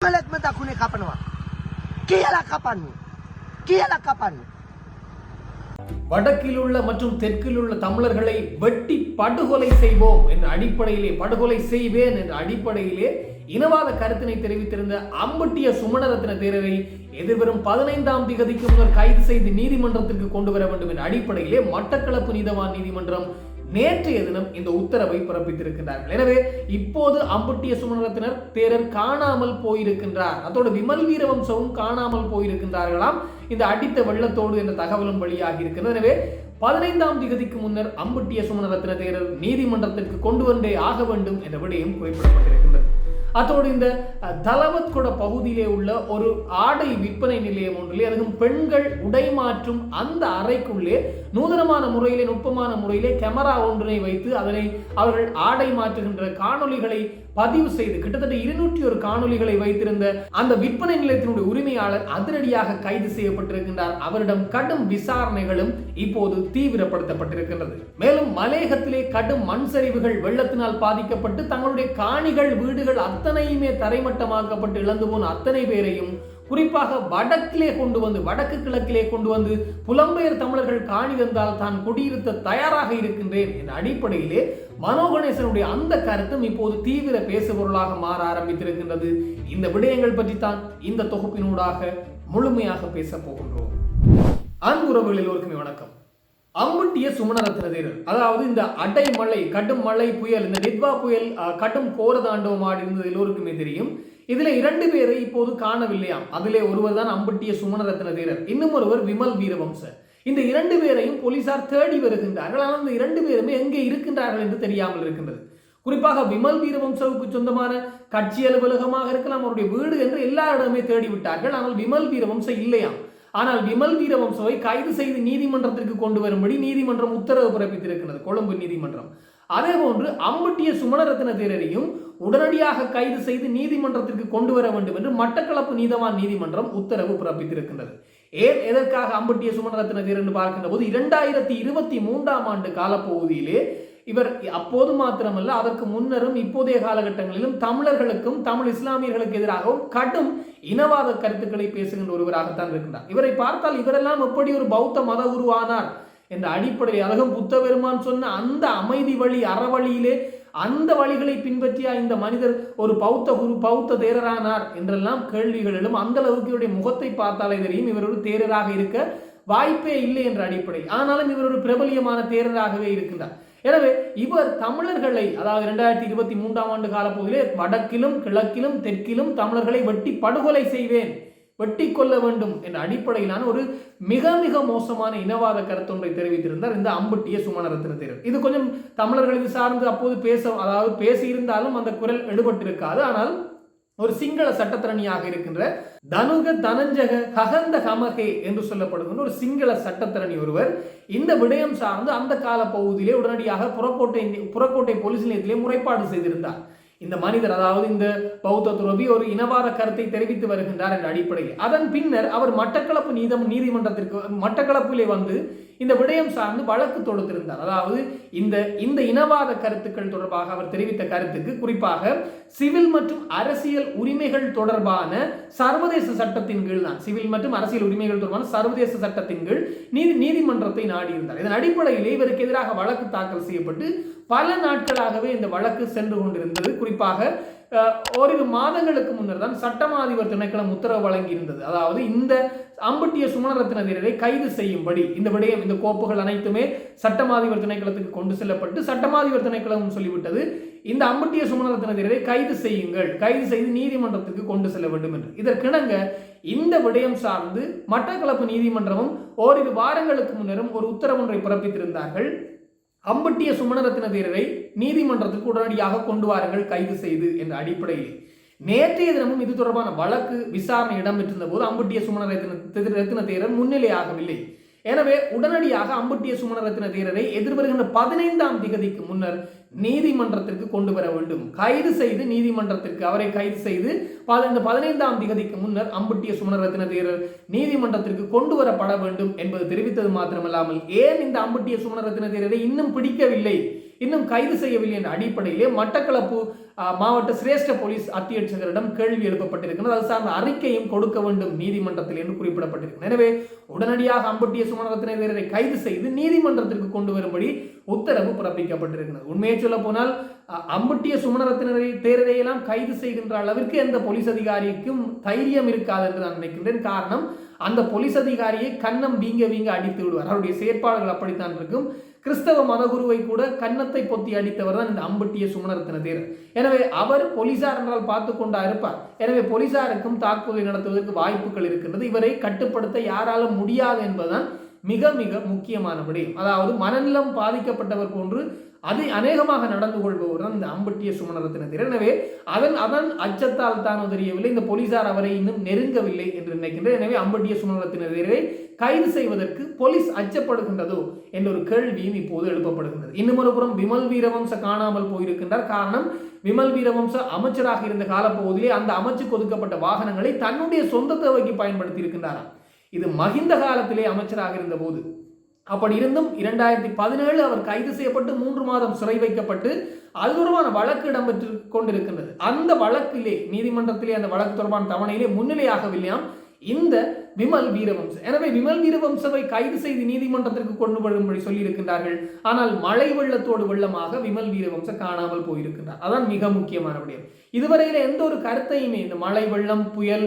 Malat mata kune kapan wa? Kiyalah kapan ni? Kapan வடக்கில் உள்ள மற்றும் தெற்கில் உள்ள தமிழர்களை வெட்டி படுகொலை செய்வோம் என்ற அடிப்படையிலே படுகொலை செய்வேன் என்ற அடிப்படையிலே இனவாத கருத்தினை தெரிவித்திருந்த அம்பட்டிய சுமணரத்ன தேரரை எதிர்வரும் பதினைந்தாம் திகதிக்கு முன்னர் கைது செய்து நீதிமன்றத்திற்கு கொண்டு வர வேண்டும் என்ற அடிப்படையிலே மட்டக்களப்பு நீதவான் நீதிமன்றம் நேற்றைய தினம் இந்த உத்தரவை பிறப்பித்திருக்கிறார்கள் எனவே இப்போது அம்புட்டிய சுமணரத்தினர் தேரர் காணாமல் போயிருக்கின்றார். அதோடு விமல் வீரவம்சவும் காணாமல் போயிருக்கின்றார்களாம். இந்த அடித்த வெள்ளத்தோடு என்ற தகவலும் வெளியாகி இருக்கிறது எனவே பதினைந்தாம் திகதிக்கு முன்னர் அம்புட்டிய சுமணரத்ன தேரர் நீதிமன்றத்திற்கு கொண்டு வந்தே ஆக வேண்டும் என்ற விடயம் குறிப்பிடப்பட்டிருக்கின்றது. அதோடு இந்த தலவத் கூட பகுதியிலே உள்ள ஒரு ஆடை விற்பனை நிலையம் ஒன்றிலே அதுவும் பெண்கள் உடை மாற்றும் அந்த அறைக்குள்ளே நூதனமான முறையிலே நுட்பமான முறையிலே கேமரா ஒன்றினை வைத்து அதனை அவர்கள் ஆடை மாற்றுகின்ற காணொளிகளை பதிவு செய்து கிட்டத்தட்ட இருநூற்றி ஒரு காணொளிகளை வைத்திருந்த அந்த விற்பனை நிலையத்தினுடைய உரிமையாளர் அதிரடியாக கைது செய்யப்பட்டிருக்கின்றார். அவரிடம் கடும் விசாரணைகளும் இப்போது தீவிரப்படுத்தப்பட்டிருக்கின்றது. மேலும் மலேகத்திலே கடும் மண் சரிவுகள் வெள்ளத்தினால் பாதிக்கப்பட்டு தங்களுடைய காணிகள் வீடுகள் அத்தனையுமே தரைமட்டமாக்கப்பட்டு இழந்து போன அத்தனை பேரையும் குறிப்பாக வடக்கிலே கொண்டு வந்து வடக்கு கிழக்கிலே கொண்டு வந்து புலம்பெயர் தமிழர்கள் காணி வந்தால் தான் குடியிருத்த தயாராக இருக்கின்றேன் என்ற அடிப்படையிலே மனோகணேசனுடைய அந்த கருத்தும் இப்போது தீவிர பேசுபொருளாக மாற ஆரம்பித்திருக்கின்றது. இந்த விடயங்கள் பற்றித்தான் இந்த தொகுப்பினூடாக முழுமையாக பேச போகின்றோம். அன்புறவுகள் எல்லோருக்குமே வணக்கம். அம்புட்டிய சுமணரத்ன தேரர் அதாவது இந்த அடை மலை கடும் மழை புயல் இந்த நித்வா புயல் அஹ், கடும் கோரதாண்டவம் ஆடி இருந்தது எல்லோருக்குமே தெரியும். இதுல இரண்டு பேரை இப்போது காணவில்லையாம் அதிலே ஒருவர் தான் அம்பட்டிய சுமணரத்ன தேரர் இன்னும் ஒருவர் விமல் வீரவம்ச இந்த இரண்டு பேரையும் போலீசார் தேடி வருகின்றார்கள். ஆனால் இந்த இரண்டு பேருமே எங்கே இருக்கின்றார்கள் என்று தெரியாமல் இருக்கின்றது. குறிப்பாக விமல் வீரவம்சவுக்கு சொந்தமான கட்சி அலுவலகமாக இருக்கலாம் அவருடைய வீடு என்று எல்லா இடமே தேடி விட்டார்கள் ஆனால் விமல் வீரவம்ச இல்லையாம். ஆனால் விமல் வீரவம்சவை கைது செய்து நீதிமன்றத்திற்கு கொண்டு வரும்படி நீதிமன்றம் உத்தரவு பிறப்பித்திருக்கிறது கொழும்பு நீதிமன்றம். அதே போன்று அம்பட்டிய சுமணரத்ன தேரரையும் உடனடியாக கைது செய்து நீதிமன்றத்திற்கு கொண்டு வர வேண்டும் என்று மட்டக்களப்பு நீதவான் நீதிமன்றம் உத்தரவு பிறப்பித்திருக்கின்றது. ஏன் எதற்காக அம்பட்டிய சுமணரத்ன தேரர் என்று பார்க்கின்ற போது இரண்டாயிரத்தி இருபத்தி மூன்றாம் ஆண்டு காலப்பகுதியிலே இவர் அப்போது மாத்திரமல்ல அதற்கு முன்னரும் இப்போதைய காலகட்டங்களிலும் தமிழர்களுக்கும் தமிழ் இஸ்லாமியர்களுக்கு எதிராகவும் கடும் இனவாத கருத்துக்களை பேசுகின்ற ஒருவராகத்தான் இருக்கின்றார். இவரை பார்த்தால் இவரெல்லாம் எப்படி ஒரு பௌத்த மத உருவானார்? என்ற அடிப்படையில் அழகும் புத்த பெருமான் சொன்ன அந்த அமைதி வழி அறவழியிலே அந்த வழிகளை பின்பற்றிய இந்த மனிதர் ஒரு பௌத்த குரு பௌத்த தேரரானார் என்றெல்லாம் கேள்விகள் எழும். அந்த அளவுக்கு இவருடைய முகத்தை பார்த்தாலே தெரியும். இவர் ஒரு தேரராக இருக்க வாய்ப்பே இல்லை என்ற அடிப்படை. ஆனாலும் இவர் ஒரு பிரபலியமான தேரராகவே இருக்கின்றார். எனவே இவர் தமிழர்களை அதாவது இரண்டாயிரத்தி இருபத்தி மூன்றாம் ஆண்டு காலப்பகுதியிலே வடக்கிலும் கிழக்கிலும் தெற்கிலும் தமிழர்களை வெட்டி படுகொலை செய்வேன். வெட்டி கொள்ள வேண்டும் என்ற அடிப்படையிலான ஒரு மிக மிக மோசமான இனவாத கருத்தொன்றை தெரிவித்திருந்தார் இந்த அம்பட்டிய சுமணரத்ன தேரர். இது கொஞ்சம் தமிழர்கள் இது சார்ந்து அப்போது பேச அதாவது பேசியிருந்தாலும் அந்த குரல் எடுபட்டிருக்காது. ஆனால் ஒரு சிங்கள சட்டத்திறனியாக இருக்கின்ற தனுக தனஞ்சக ககந்த கமகே என்று சொல்லப்படுகின்ற ஒரு சிங்கள சட்டத்திறனி ஒருவர் இந்த விடயம் சார்ந்து அந்த கால பகுதியிலே உடனடியாக புறக்கோட்டை புறக்கோட்டை போலீஸ் நிலையத்திலே முறைப்பாடு செய்திருந்தார். இந்த மனிதர் அதாவது இந்த பௌத்த துறவி ஒரு இனவாத கருத்தை தெரிவித்து வருகின்றார் என்ற அடிப்படையில். அதன் பின்னர் அவர் மட்டக்களப்பு நீதம் நீதிமன்றத்திற்கு மட்டக்களப்பிலே வந்து இந்த விடயம் சார்ந்து வழக்கு தொடுத்திருந்தார். அதாவது இந்த இந்த இனவாத கருத்துக்கள் தொடர்பாக அவர் தெரிவித்த கருத்துக்கு குறிப்பாக சிவில் மற்றும் அரசியல் உரிமைகள் தொடர்பான சர்வதேச சட்டத்தின் கீழ் தான். சிவில் மற்றும் அரசியல் உரிமைகள் தொடர்பான சர்வதேச சட்டத்தின் கீழ் நீதி நீதிமன்றத்தை நாடியிருந்தார். இதன் அடிப்படையிலே இவருக்கு எதிராக வழக்கு தாக்கல் செய்யப்பட்டு பல நாட்களாகவே இந்த வழக்கு சென்று கொண்டிருந்தது. குறிப்பாக ஓரிரு மாதங்களுக்கு முன்னர் தான் சட்டமா அதிபர் திணைக்களம் உத்தரவு வழங்கியிருந்தது. அதாவது இந்த அம்பட்டிய சுமணரத்ன வீரரை கைது செய்யும்படி இந்த விடயம் இந்த கோப்புகள் அனைத்துமே சட்டமாதிபர் திணைக்களத்துக்கு கொண்டு செல்லப்பட்டு சட்டமாதிபர் திணைக்களம் சொல்லிவிட்டது. இந்த அம்பட்டிய சுமணரத்ன வீரரை கைது செய்யுங்கள் கைது செய்து நீதிமன்றத்துக்கு கொண்டு செல்ல வேண்டும் என்று. இதற்கிணங்க இந்த விடயம் சார்ந்து மட்டக்களப்பு நீதிமன்றமும் ஓரிரு வாரங்களுக்கு முன்னரும் ஒரு உத்தரவு ஒன்றை பிறப்பித்திருந்தார்கள். அம்பட்டிய சுமணரத்ன தேரரை நீதிமன்றத்துக்கு உடனடியாக கொண்டு வாருங்கள் கைது செய்து என்ற அடிப்படையில். நேற்றைய தினமும் இது தொடர்பான வழக்கு விசாரணை இடம்பெற்றிருந்த போது அம்பட்டிய சுமணரத்ன ரத்ன தேரர் முன்னிலையாகவில்லை. எனவே உடனடியாக அம்பட்டிய சுமணரத்ன தேரரை எதிர்வருகின்ற பதினைந்தாம் திகதிக்கு முன்னர் நீதிமன்றத்திற்கு கொண்டு வர வேண்டும். கைது செய்து நீதிமன்றத்திற்கு அவரை கைது செய்து இந்த பதினைந்தாம் திகதிக்கு முன்னர் அம்பட்டிய சுமணரத்ன தேரர் நீதிமன்றத்திற்கு கொண்டு வரப்பட வேண்டும் என்பது தெரிவித்தது மாத்திரமல்லாமல் ஏன் இந்த அம்பட்டிய சுமணரத்ன தேரரை இன்னும் பிடிக்கவில்லை? இன்னும் கைது செய்யவில்லை என்ற அடிப்படையிலே மட்டக்களப்பு மாவட்ட சிரேஷ்ட போலீஸ் அத்தியட்சகரிடம் கேள்வி எழுப்பப்பட்டிருக்கிறது அது சார்ந்த அறிக்கையும் கொடுக்க வேண்டும் நீதிமன்றத்தில் என்று குறிப்பிடப்பட்டிருக்கிறது. எனவே உடனடியாக அம்பட்டிய சுமணரத்தின வீரரை கைது செய்து நீதிமன்றத்திற்கு கொண்டு வரும்படி உத்தரவு பிறப்பிக்கப்பட்டிருக்கிறது. உண்மையை சொல்ல போனால் அம்புட்டிய அம்பட்டிய சுமணரத்தினரை தேரரையெல்லாம் கைது செய்கின்ற அளவிற்கு எந்த போலீஸ் அதிகாரிக்கும் தைரியம் இருக்காது என்று நான் நினைக்கின்றேன். காரணம் அந்த போலீஸ் அதிகாரியை கன்னம் வீங்க வீங்க அடித்து விடுவார். அவருடைய செயற்பாடுகள் அப்படித்தான் இருக்கும். கிறிஸ்தவ மதகுருவை கூட கன்னத்தை பொத்தி அடித்தவர் தான் இந்த அம்பட்டிய சுமணரத்தின தேர் எனவே அவர் போலீசார் என்றால் பார்த்து கொண்டா இருப்பார். எனவே போலீசாருக்கும் தாக்குதலை நடத்துவதற்கு வாய்ப்புகள் இருக்கின்றது. இவரை கட்டுப்படுத்த யாராலும் முடியாது என்பதுதான் மிக மிக முக்கியமான விடயம். அதாவது மனநலம் பாதிக்கப்பட்டவர் போன்று அது அநேகமாக நடந்து கொள்பவர் தான் இந்த அம்பட்டிய சுமணரத்தினர் எனவே அதன் அதன் அச்சத்தால் தான் தெரியவில்லை இந்த போலீசார் அவரை இன்னும் நெருங்கவில்லை என்று நினைக்கின்றது எனவே அம்பட்டிய சுமணரத்தினரை கைது செய்வதற்கு போலீஸ் அச்சப்படுகின்றதோ என்ற ஒரு கேள்வியும் இப்போது எழுப்பப்படுகின்றது. இன்னும் ஒரு புறம் விமல் வீரவம்ச காணாமல் போயிருக்கின்றார். காரணம் விமல் வீரவம்ச அமைச்சராக இருந்த காலப்பகுதியிலே அந்த அமைச்சுக்கு ஒதுக்கப்பட்ட வாகனங்களை தன்னுடைய சொந்த தேவைக்கு பயன்படுத்தி இருக்கின்றாராம் இது மகிந்த காலத்திலே அமைச்சராக இருந்த போது அப்படி இருந்தும் இரண்டாயிரத்தி பதினேழு அவர் கைது செய்யப்பட்டு மூன்று மாதம் சிறை வைக்கப்பட்டு அது தொடர்பான வழக்கு இடம்பெற்று கொண்டிருக்கின்றது. அந்த வழக்கிலே நீதிமன்றத்திலே அந்த வழக்கு தொடர்பான தவணையிலே முன்னிலையாகவில்லையாம் இந்த விமல் வீரவம்ச எனவே விமல் வீரவம்சவை கைது செய்து நீதிமன்றத்திற்கு கொண்டு வரும்படி சொல்லியிருக்கின்றார்கள். ஆனால் மழை வெள்ளத்தோடு வெள்ளமாக விமல் வீரவம்ச காணாமல் போயிருக்கின்றார். அதான் மிக முக்கியமான விடயம். இதுவரையில எந்த ஒரு கருத்தையுமே இந்த மழை வெள்ளம் புயல்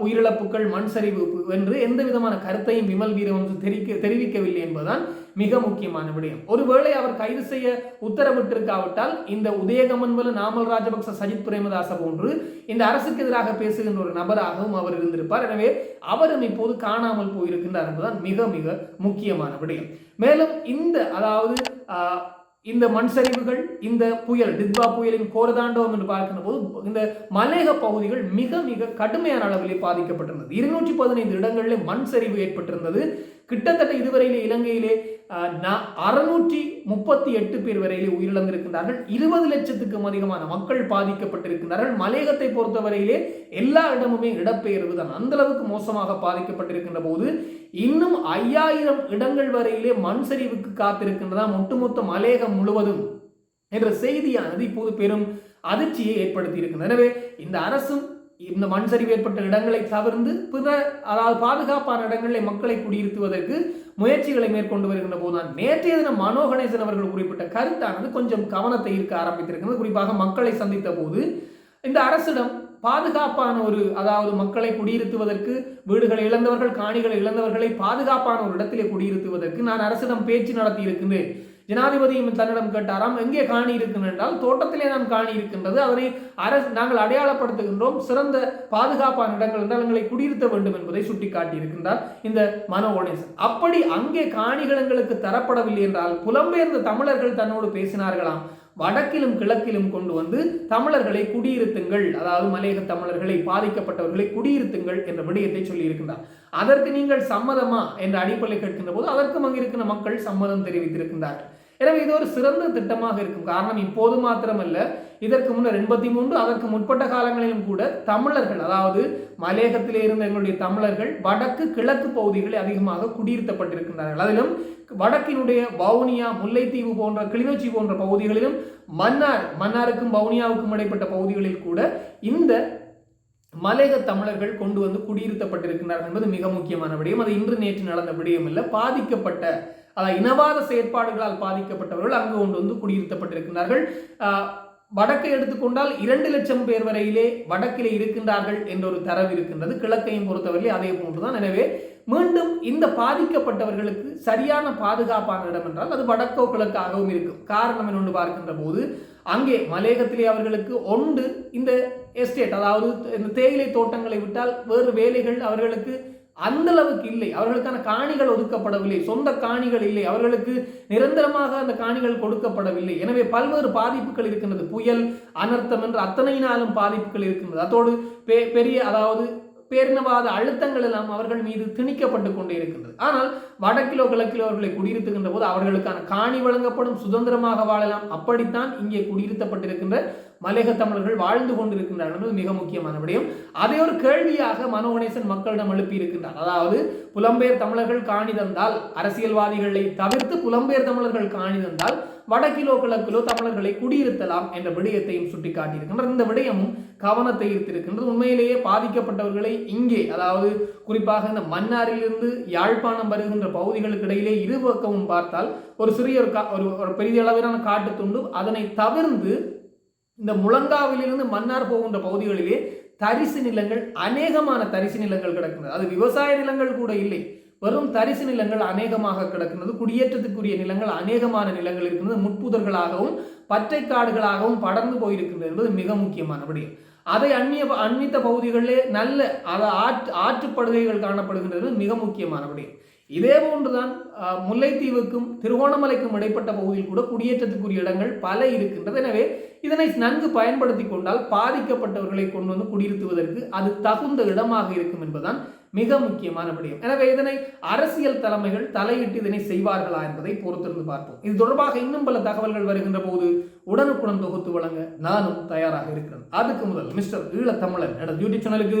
உயிரிழப்புகள் மண் சரிவு என்று எந்த விதமான கருத்தையும் விமல் வீரவம்சம் தெரிவிக்க தெரிவிக்கவில்லை என்பதுதான் மிக முக்கியமான விடயம். ஒருவேளை அவர் கைது செய்ய உத்தரவிட்டிருக்காவிட்டால் இந்த உதயகமன் போல நாமல் ராஜபக்ச சஜித் பிரேமதாச போன்று இந்த அரசுக்கு எதிராக பேசுகின்ற ஒரு நபராகவும் அவர் இருந்திருப்பார். எனவே அவரும் இப்போது காணாமல் போயிருக்கின்றார் என்பதுதான் மிக மிக முக்கியமான விடயம். மேலும் இந்த அதாவது ஆஹ், இந்த மண் சரிவுகள் இந்த புயல் டித்வா புயலின் கோரதாண்டவம் என்று பார்க்கின்ற போது இந்த மலையக பகுதிகள் மிக மிக கடுமையான அளவிலே பாதிக்கப்பட்டிருந்தது. இருநூற்றி பதினைந்து இடங்களிலே மண் சரிவு ஏற்பட்டிருந்தது. கிட்டத்தட்ட இதுவரையிலே இலங்கையிலே அறுநூற்றி முப்பத்தி எட்டு பேர் வரையிலே உயிரிழந்திருக்கின்றார்கள். இருபது லட்சத்துக்கும் அதிகமான மக்கள் பாதிக்கப்பட்டிருக்கின்றார்கள். மலையகத்தை பொறுத்தவரையிலே எல்லா இடமுமே இடப்பெயர்வு தான். அந்த அளவுக்கு மோசமாக பாதிக்கப்பட்டிருக்கின்ற போது இன்னும் ஐயாயிரம் இடங்கள் வரையிலே மண் சரிவுக்கு காத்திருக்கின்றதா? ஒட்டுமொத்த மலையகம் முழுவதும் என்ற செய்தியானது இப்போது பெரும் அதிர்ச்சியை ஏற்படுத்தி இருக்கின்றது எனவே இந்த அரசும் இந்த மண் சரிவு ஏற்பட்ட இடங்களை தவிர்த்து பிற அதாவது பாதுகாப்பான இடங்களில் மக்களை குடியிருத்துவதற்கு முயற்சிகளை மேற்கொண்டு வருகின்ற போதுதான். நேற்றைய தினம் மனோ கணேசன் அவர்கள் குறிப்பிட்ட கருத்தானது கொஞ்சம் கவனத்தை ஈர்க்க ஆரம்பித்திருக்கிறது. குறிப்பாக மக்களை சந்தித்த போது இந்த அரசிடம் பாதுகாப்பான ஒரு அதாவது மக்களை குடியிருத்துவதற்கு வீடுகளை இழந்தவர்கள் காணிகளை இழந்தவர்களை பாதுகாப்பான ஒரு இடத்திலே குடியிருத்துவதற்கு நான் அரசிடம் பேச்சு நடத்தி இருக்கின்றேன் ஜனாதிபதியும் தன்னிடம் கேட்டாராம் எங்கே காணி இருக்கின்றன என்றால் தோட்டத்திலே நாம் காணி இருக்கின்றது. அதனை அரசு நாங்கள் அடையாளப்படுத்துகின்றோம். சிறந்த பாதுகாப்பான இடங்கள் என்றால் எங்களை குடியிருத்த வேண்டும் என்பதை சுட்டிக்காட்டி இருக்கின்றார் இந்த மனோ கணேசன். அப்படி அங்கே காணிகள் எங்களுக்கு தரப்படவில்லை என்றால் புலம்பெயர்ந்த தமிழர்கள் தன்னோடு பேசினார்களாம். வடக்கிலும் கிழக்கிலும் கொண்டு வந்து தமிழர்களை குடியிருத்துங்கள். அதாவது மலையக தமிழர்களை பாதிக்கப்பட்டவர்களை குடியிருத்துங்கள் என்ற விடயத்தை சொல்லியிருக்கின்றார். அதற்கு நீங்கள் சம்மதமா? என்ற அடிப்படையில் கேட்கின்ற போது அதற்கும் அங்கிருக்கிற மக்கள் சம்மதம் தெரிவித்திருக்கின்றார்கள். எனவே இது ஒரு சிறந்த திட்டமாக இருக்கும். காரணம் இப்போது மாத்திரமல்ல. இதற்கு முன்னர் எண்பத்தி மூன்று அதற்கு முற்பட்ட காலங்களிலும் கூட தமிழர்கள் அதாவது மலையகத்திலே இருந்த எங்களுடைய தமிழர்கள் வடக்கு கிழக்கு பகுதிகளில் அதிகமாக குடியிருத்தப்பட்டிருக்கின்றார்கள். அதிலும் வடக்கினுடைய வவுனியா முல்லைத்தீவு போன்ற கிளிநொச்சி போன்ற பகுதிகளிலும் மன்னார் மன்னாருக்கும் வவுனியாவுக்கும் இடைப்பட்ட பகுதிகளில் கூட இந்த மலையக தமிழர்கள் கொண்டு வந்து குடியிருத்தப்பட்டிருக்கிறார்கள் என்பது மிக முக்கியமான விடயம். அது இன்று நேற்று நடந்த விடயம் இல்லை பாதிக்கப்பட்ட அதாவது இனவாத செயற்பாடுகளால் பாதிக்கப்பட்டவர்கள் அங்கு கொண்டு வந்து குடியிருத்தப்பட்டிருக்கிறார்கள் வடக்கை எடுத்துக்கொண்டால் இரண்டு லட்சம் பேர் வரையிலே வடக்கிலே இருக்கின்றார்கள் என்ற ஒரு தரவு இருக்கின்றது. கிழக்கையும் பொறுத்தவரையிலே அதே போன்றுதான் எனவே மீண்டும் இந்த பாதிக்கப்பட்டவர்களுக்கு சரியான பாதுகாப்பான இடம் என்றால் அது வடக்கோ கிழக்காகவும் இருக்கும். காரணம் என்னொன்று பார்க்கின்ற போது அங்கே மலையகத்திலே அவர்களுக்கு ஒன்று இந்த எஸ்டேட் அதாவது இந்த தேயிலை தோட்டங்களை விட்டால் வேறு வேலைகள் அவர்களுக்கு அந்த அளவுக்கு இல்லை. அவர்களுக்கான காணிகள் ஒதுக்கப்படவில்லை. சொந்த காணிகள் இல்லை. அவர்களுக்கு நிரந்தரமாக அந்த காணிகள் கொடுக்கப்படவில்லை. எனவே பல்வேறு பாதிப்புகள் இருக்கின்றது. புயல் அனர்த்தம் என்று அத்தனையினாலும் பாதிப்புகள் இருக்கின்றது. அதோடு பெ- பெரிய அதாவது பேரினவாத அழுத்தங்கள் எல்லாம் அவர்கள் மீது திணிக்கப்பட்டு கொண்டே இருக்கின்றது ஆனால் வடக்கிலோ கிழக்கிலோ அவர்களை குடியிருத்துகின்ற போது அவர்களுக்கான காணி வழங்கப்படும் சுதந்திரமாக வாழலாம். அப்படித்தான் இங்கே குடியிருத்தப்பட்டிருக்கின்ற மலையக தமிழர்கள் வாழ்ந்து கொண்டிருக்கின்றார்கள் என்பது மிக முக்கியமான விடயம். அதை ஒரு கேள்வியாக மனோகணேசன் மக்களிடம் எழுப்பி இருக்கின்றார் அதாவது புலம்பெயர் தமிழர்கள் காணி தந்தால் அரசியல்வாதிகளை தவிர்த்து புலம்பெயர் தமிழர்கள் காணி தந்தால் வடக்கிலோ கிழக்கிலோ தமிழர்களை குடியிருத்தலாம் என்ற விடயத்தையும் சுட்டிக்காட்டியிருக்கின்றது இந்த விடயமும் கவனத்தை ஈர்த்திருக்கின்றது. உண்மையிலேயே பாதிக்கப்பட்டவர்களை இங்கே அதாவது குறிப்பாக இந்த மன்னாரிலிருந்து யாழ்ப்பாணம் வருகின்ற பகுதிகளுக்கு இடையிலே இருபக்கமும் பார்த்தால் ஒரு சிறிய ஒரு கா- ஒரு ஒரு பெரிய அளவிலான காட்டு துண்டு. அதனை தவிர்ந்து இந்த முழங்காவிலிருந்து மன்னார் போகின்ற பகுதிகளிலே தரிசு நிலங்கள் அநேகமான தரிசு நிலங்கள் கிடக்கின்றது அது விவசாய நிலங்கள் கூட இல்லை. வெறும் தரிசு நிலங்கள் அநேகமாக கிடக்கின்றது குடியேற்றத்துக்குரிய நிலங்கள் அநேகமான நிலங்கள் இருக்கின்றது முட்புதர்களாகவும் பச்சை காடுகளாகவும் படர்ந்து போயிருக்கின்றது என்பது மிக முக்கியமான விடயம். அதை அந்நிய அண்மித்த பகுதிகளிலே நல்ல அதை ஆற்று ஆற்றுப்படுகைகள் காணப்படுகின்றது மிக முக்கியமான விடயம். இதே போன்றுதான் முல்லைத்தீவுக்கும் திருகோணமலைக்கும் இடைப்பட்ட பகுதியில் கூட குடியேற்றத்துக்குரிய இடங்கள் பல இருக்கின்றது. எனவே இதனை நன்கு பயன்படுத்தி கொண்டால் பாதிக்கப்பட்டவர்களை கொண்டு வந்து குடியிருத்துவதற்கு அது தகுந்த இடமாக இருக்கும் என்பதுதான் மிக முக்கியமான விடயம். எனவே இதனை அரசியல் தலைமைகள் தலையிட்டு இதனை செய்வார்களா என்பதை பொறுத்திருந்து பார்ப்போம். இது தொடர்பாக இன்னும் பல தகவல்கள் வருகின்ற போது உடனுக்குடன் தொகுத்து வழங்க நானும் தயாராக இருக்கிறேன். அதுக்கு முதல் மிஸ்டர் ஈழத்தமிழன் யூடியூப் சேனலுக்கு